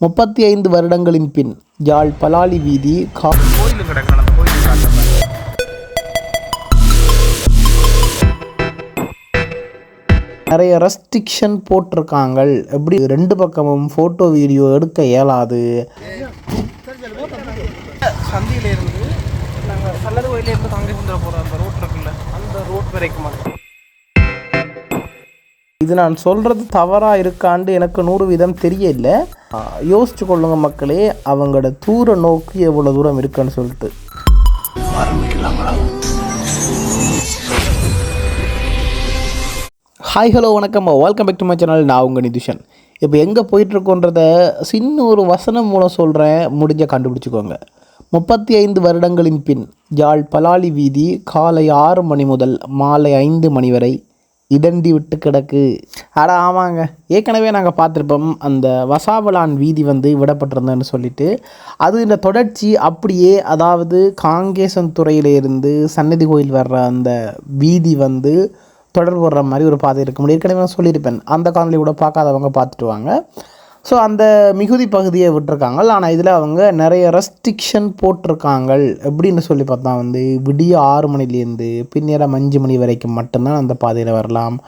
முப்பத்தி ஐந்து வருடங்களின் பின் யாழ் பலாலி வீதி கா நிறைய ரெஸ்ட்ரிக்ஷன் போட்டிருக்காங்க எப்படி ரெண்டு பக்கமும் ஃபோட்டோ வீடியோ எடுக்க இயலாது? சந்தியில இருந்து நாங்கள் சல்லது கோயில இருந்து தங்கை சுந்தர போகிற அந்த ரோட் இருக்குல்ல அந்த ரோட் வரைக்கும் இது நான் சொல்கிறது தவறாக இருக்காண்டு எனக்கு நூறு வீதம் தெரியல. யோசிச்சு கொள்ளுங்க மக்களே அவங்களோட தூர நோக்கு எவ்வளோ தூரம் இருக்குன்னு சொல்லிட்டு. ஹாய் ஹலோ வணக்கம். Welcome back to my channel நான் உங்கள் நிதிஷன். இப்போ எங்கே போயிட்டுருக்கோன்றத சின்ன ஒரு வசனம் மூலம் சொல்கிறேன் முடிஞ்ச கண்டுபிடிச்சிக்கோங்க. முப்பத்தி ஐந்து வருடங்களின் பின் யாழ் பலாலி வீதி காலை ஆறு மணி முதல் மாலை ஐந்து மணி வரை இடண்டி விட்டு கிடக்கு. அட ஆமாங்க. ஏற்கனவே நாங்கள் பார்த்துருப்போம் அந்த வசாவலான் வீதி வந்து விடப்பட்டிருந்தேன்னு சொல்லிட்டு. அது இந்த தொடர்ச்சி அப்படியே அதாவது காங்கேசன் துறையிலிருந்து சன்னதி கோயில் வர்ற அந்த வீதி வந்து தொடர்பு வர்ற மாதிரி ஒரு பாதை இருக்க முடியும். ஏற்கனவே நான் சொல்லியிருப்பேன். அந்த காணொலி கூட பார்க்காதவங்க பார்த்துட்டு வாங்க. ஸோ அந்த மிகுதி பகுதியை விட்டுருக்காங்க. ஆனால் இதில் அவங்க நிறைய ரெஸ்ட்ரிக்ஷன் போட்டிருக்காங்க. எப்படின்னு சொல்லி பார்த்தா வந்து விடிய ஆறு மணிலேருந்து பின்னேரம் அஞ்சு மணி வரைக்கும் மட்டும்தான் அந்த பாதையில் வரலாம்.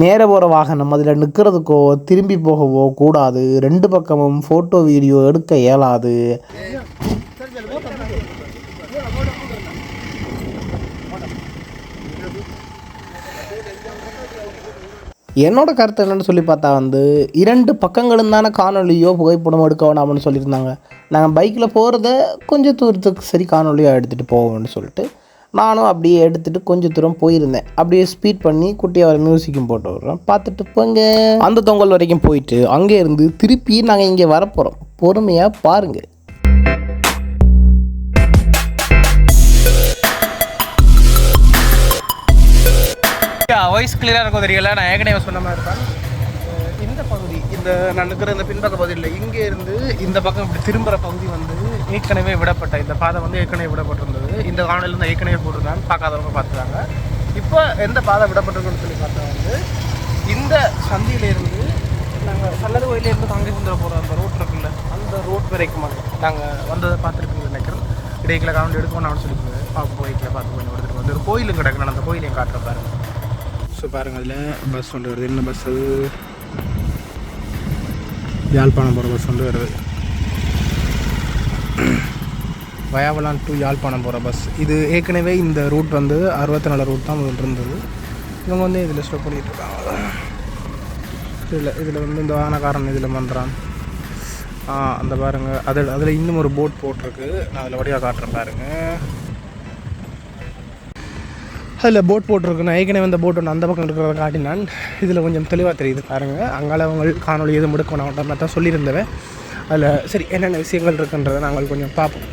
நேர போகிற வாகனம் அதில் நிற்கிறதுக்கோ திரும்பி போகவோ கூடாது. ரெண்டு பக்கமும் ஃபோட்டோ வீடியோ எடுக்க இயலாது. என்னோட கருத்து என்னன்னு சொல்லி பார்த்தா வந்து இரண்டு பக்கங்களும் தானே காணொலியோ புகைப்படம் எடுக்க வேணாம்னு சொல்லியிருந்தாங்க. நாங்கள் பைக்கில் போகிறத கொஞ்சம் தூரத்துக்கு சரி காணொலியாக எடுத்துகிட்டு போவோம்னு சொல்லிட்டு நானும் அப்படியே எடுத்துகிட்டு கொஞ்சம் தூரம் போயிருந்தேன். அப்படியே ஸ்பீட் பண்ணி குட்டியாக வர மியூசிக்கும் போட்டு விட்றோம் பார்த்துட்டு போங்க. அந்த தொங்கல் வரைக்கும் போயிட்டு அங்கே இருந்து திருப்பி நாங்கள் இங்கே வரப்போகிறோம் பொறுமையாக பாருங்கள் வாய்ஸ் கிளியராக இருக்கும் தெரியல. நான் ஏற்கனவே சொன்ன மாதிரி தான். இந்த பகுதி இந்த நான் இருக்கிற இந்த பின்பக்க பகுதியில் இங்கே இருந்து இந்த பக்கம் இப்படி திரும்புகிற பகுதி வந்து ஏற்கனவே விடப்பட்ட இந்த பாதை வந்து ஏற்கனவே விடப்பட்டிருந்தது. இந்த காணொலியில் இருந்து ஏற்கனவே போட்டிருந்தாங்க பார்க்காதவங்க பார்த்துட்டாங்க இப்போ எந்த பாதை விடப்பட்டிருக்குன்னு சொல்லி பார்த்தா வந்து இந்த சந்தியிலேருந்து நாங்கள் சல்லது கோயிலேருந்து தாங்கி சுந்தர போகிற அந்த ரோட் இருக்குல்ல அந்த ரோட் வரைக்கும் நாங்கள் வந்ததை பார்த்துருப்பீங்க நினைக்கிறோம் இடையில காவண்டி எடுக்கணும் அப்படின்னு சொல்லி பார்ப்போம் போய்க்கில் பார்த்து கொஞ்சம் எடுத்துகிட்டு வந்து ஒரு கோயிலும் கிடக்குன்னு அந்த கோயிலையும் காட்டுற பாருங்கள் ஸோ பாருங்கள் அதில் பஸ் ஒன்று வருது. என்ன பஸ் அது? யாழ்ப்பாணம் போகிற பஸ் ஒன்று வருது. வயாவலான் டு யாழ்ப்பாணம் போகிற பஸ் இது ஏற்கனவே இந்த ரூட் வந்து அறுபத்தி நாலு ரூட் தான் இருந்தது. இவங்க வந்து இதில் ஸ்டோப் பண்ணிகிட்டு இருக்காங்க. இதில் இதில் வந்து இந்த வாகனக்காரன் இதில் பண்ணுறான் அந்த பாருங்கள் அதில் அதில் இன்னும் ஒரு போட் போட்டிருக்கு. நான் அதில் வழியாக காட்டுறேன் பாருங்கள் அதில் போட் போட்டிருக்கு நான் ஏற்கனவே அந்த போட் ஒன்று அந்த பக்கம் இருக்கிறத காட்டினான். இதில் கொஞ்சம் தெளிவாக தெரியுது பாருங்கள் அங்கால அவங்க காணொலி எதுவும் எடுக்க நான் மாதிரி தான் சொல்லியிருந்தவன். அதில் சரி என்னென்ன விஷயங்கள் இருக்குன்றதை நாங்கள் கொஞ்சம் பார்ப்போம்.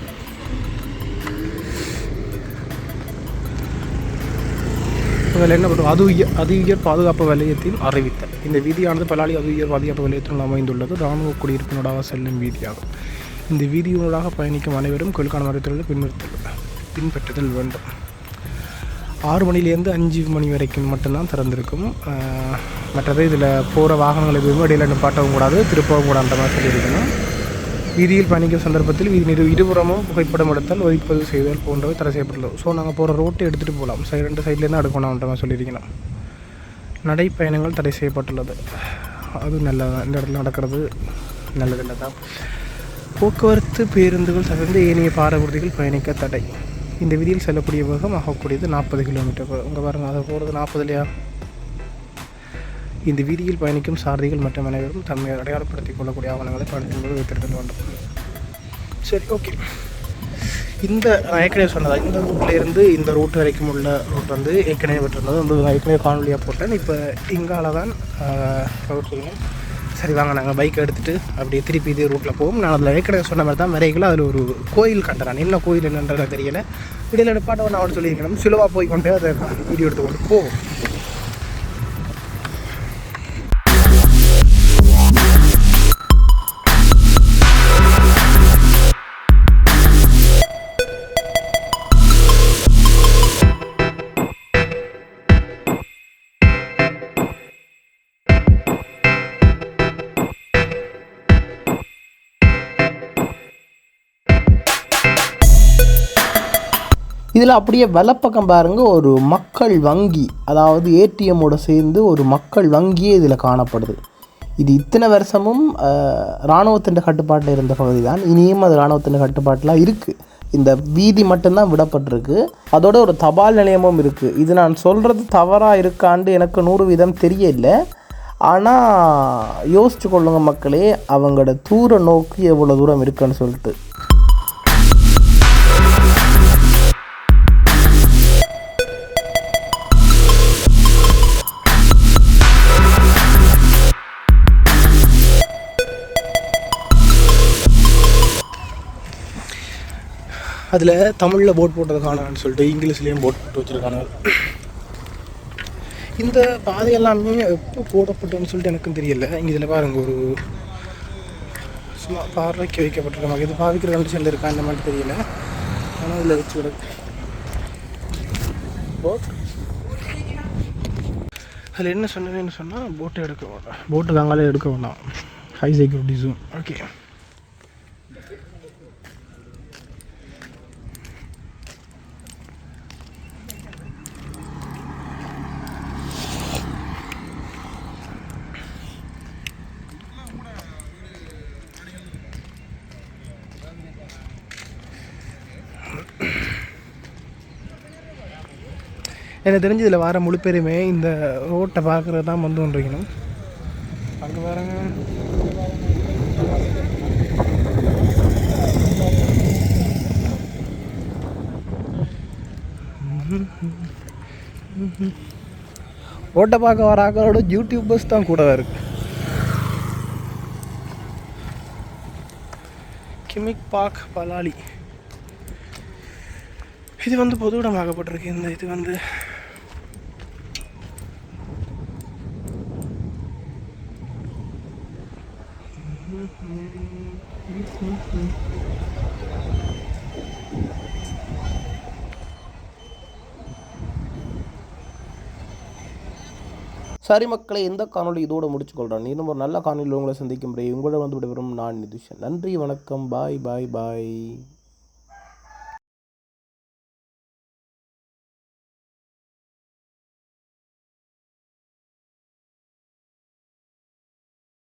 அதில் என்ன பண்ணுறோம் அது உயர் அது உயர் பாதுகாப்பு வலயத்தில் அறிவித்த இந்த வீதியானது பலாளி அது உயர் பாதுகாப்பு வலயத்தில் அமைந்துள்ளது. இராணுவ குடியிருப்பினூடாக செல்லும் வீதியாகும். இந்த வீதியினூடாக பயணிக்கும் அனைவரும் கொள்கான மரத்திலிருந்து பின்பற்ற பின்பற்றுதல் வேண்டும். ஆறு மணிலேருந்து அஞ்சு மணி வரைக்கும் மட்டும்தான் திறந்திருக்கும். மற்றது இதில் போகிற வாகனங்கள் எதுவும் இடையில நிப்பாட்டவும் கூடாது திருப்பவும் கூடாதுன்ற மாதிரி சொல்லியிருக்கணும். வீதியில் பயணிக்கும் சந்தர்ப்பத்தில் வீதி இரு இருபுறமும் புகைப்படம் எடுத்தல் ஒதுப்பதிவு செய்தல் போன்றவை தடை செய்யப்பட்டுள்ளது. ஸோ நாங்கள் போகிற ரோட்டை எடுத்துகிட்டு போகலாம். சைடு ரெண்டு சைட்லேருந்து எடுக்கணும்ன்ற மாதிரி சொல்லியிருக்கணும். நடைப்பயணங்கள் தடை செய்யப்பட்டுள்ளது. அது நல்லதான் இந்த இடத்துல நடக்கிறது நல்லதில்லை தான் போக்குவரத்து பேருந்துகள் தகுந்த ஏனைய பாரவூர்திகள் பயணிக்க தடை. இந்த விதியில் செல்லக்கூடிய வேகம் ஆகக்கூடியது நாற்பது கிலோமீட்டர். உங்கள் பாருங்கள் அதை போகிறது நாற்பது இல்லையா? இந்த வீதியில் பயணிக்கும் சாரதிகள் மற்றும் அனைவரும் தம்மை அடையாளப்படுத்திக் கொள்ளக்கூடிய ஆவணங்களை பயணத்தின் போது வைத்திருக்க வேண்டும் சரி ஓகே. இந்த நான் ஏற்கனவே சொன்னதா இந்த ரூட்லேருந்து இந்த ரூட் வரைக்கும் உள்ள ரூட் வந்து ஏற்கனவே விட்டுருந்தது. வந்து நான் ஏற்கனவே காணொலியாக போட்டேன். இப்போ இங்கால தான் சரி வாங்க நாங்கள் பைக்கை எடுத்துகிட்டு அப்படியே திருப்பி இதே ரூட்டில் போவோம். நான் அதில் ஏற்கனவே சொன்ன மாதிரி தான் வரைகளை அதில் ஒரு கோயில் கண்டுறான் என்ன கோயில் என்னன்றது தெரியல. இடையில நிப்பாட்ட நான் அவன் சொல்லியிருக்கணும். சிலுவாக போய் கொண்டு அதை வீடியோ எடுத்து கொண்டு போவோம் இதில் அப்படியே வலப்பக்கம் பாருங்க ஒரு மக்கள் வங்கி. அதாவது ஏடிஎம்மோட சேர்ந்து ஒரு மக்கள் வங்கியே இதில் காணப்படுது. இது இத்தனை வருஷமும் இராணுவத்தின் கட்டுப்பாட்டில் இருந்த பகுதி தான். இனியும் அது இராணுவத்தின் கட்டுப்பாட்டில் இருக்குது இந்த வீதி மட்டும்தான் விடப்பட்டிருக்கு. அதோட ஒரு தபால் நிலையமும் இருக்குது இது நான் சொல்கிறது தவறாக இருக்காண்டு எனக்கு நூறு வீதம் தெரியல. ஆனால் யோசிச்சு கொள்ளுங்க மக்களே அவங்களோட தூர நோக்கு எவ்வளோ தூரம் இருக்குன்னு சொல்லிட்டு. அதில் தமிழில் போட் போட்டது காணான்னு சொல்லிட்டு இங்கிலீஷ்லேயும் போட் போட்டு வச்சுருக்காங்க இந்த பாதை எல்லாமே எப்போ போடப்பட்டோன்னு சொல்லிட்டு எனக்கும் தெரியல. இங்கே இதில் பாருங்க ஒரு சும்மா பார்வைக்கு வைக்கப்பட்டிருக்காங்க இது பாவிக்கிற கண்டிஷனில் இருக்கா இந்த மாதிரி தெரியல. ஆனால் இதில் வச்சு விட போட் அதில் என்ன சொன்னதுன்னு சொன்னால் போட்டு எடுக்க வேண்டாம் போட்டு தாங்களே எடுக்க வேண்டாம் ஹை செக்யூரிட்டி ஓகே எனக்கு தெரிஞ்சு இதில் வர முழு பேருமே இந்த ரோட்டை பார்க்குறது தான் வந்து ஒன்றிக்கணும். அங்கே பாருங்க. ஓட்டை பார்க்க வர ஆக்களோட யூடியூபர்ஸ் தான் கூட இருக்கு? கிமிக் பார்க் பலாலி. இது வந்து பொதுவிடமாகப்பட்டிருக்கு இந்த இது வந்து சரி மக்களை எந்த காணொலி இதோடு முடிச்சுக்கொள்கிறேன் இன்னும் ஒரு நல்ல காணொலியில் உங்களை சந்திக்கும் முறை உங்களோட வந்து விடுபெறும் நான் நிதிஷன். நன்றி வணக்கம். பாய் பாய் பாய்.